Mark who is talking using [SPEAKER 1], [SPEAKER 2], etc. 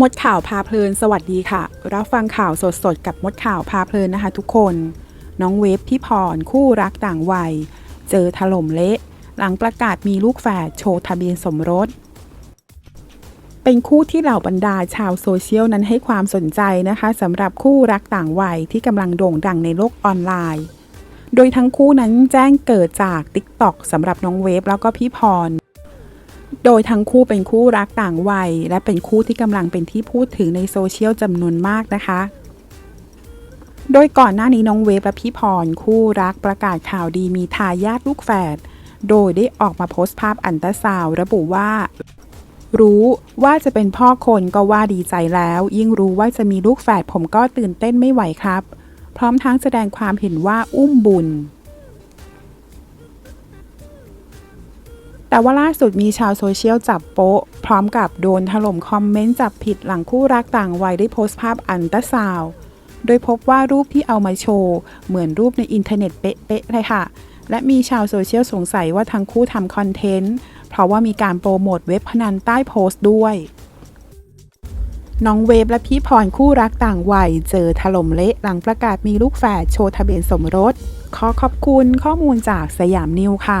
[SPEAKER 1] มดข่าวพาเพลิน สวัสดีค่ะ รับฟังข่าวสดๆ กับมดข่าวพาเพลินนะคะทุกคน น้องเวฟพี่พร คู่รักต่างวัย เจอถล่มเละ หลังประกาศมีลูกแฝดโชว์ทะเบียนสมรส เป็นคู่ที่เหล่าบรรดาชาวโซเชียลนั้นให้ความสนใจนะคะสำหรับคู่รักต่างวัยที่กำลังโด่งดังในโลกออนไลน์ โดยทั้งคู่นั้นแจ้งเกิดจาก TikTok สำหรับน้องเวฟแล้วก็พี่พร โดยทั้งคู่เป็นคู่รักต่างวัย และเป็นคู่ที่กำลังเป็นที่พูดถึงในโซเชียลจำนวนมากนะคะ โดยก่อนหน้านี้น้องเวฟและพี่พรคู่รักประกาศข่าวดีมีทายาทลูกแฝด โดยได้ออกมาโพสต์ภาพอันตราซาวระบุว่า รู้ว่าจะเป็นพ่อคนก็ว่าดีใจแล้ว ยิ่งรู้ว่าจะมีลูกแฝดผมก็ตื่นเต้นไม่ไหวครับ พร้อมทั้งแสดงความเห็นว่าอุ้มบุญ แต่ว่าล่าสุดมีชาวโซเชียลจับโป๊ะ พร้อมกับโดนถล่มคอมเมนต์จับผิดหลังคู่รักต่างวัยได้โพสต์ภาพอันตราซาวโดยพบว่ารูปที่เอามาโชว์ เหมือนรูปในอินเทอร์เน็ตเป๊ะๆเลยค่ะ และมีชาวโซเชียลสงสัยว่าทั้งคู่ทำคอนเทนต์ เพราะว่ามีการโปรโมทเว็บพนันใต้โพสต์ด้วย น้องเวฟและพี่พรคู่รักต่างวัย เจอถล่มเละหลังประกาศมีลูกแฝดโชว์ทะเบียนสมรส ขอขอบคุณข้อมูลจากสยามนิวค่ะ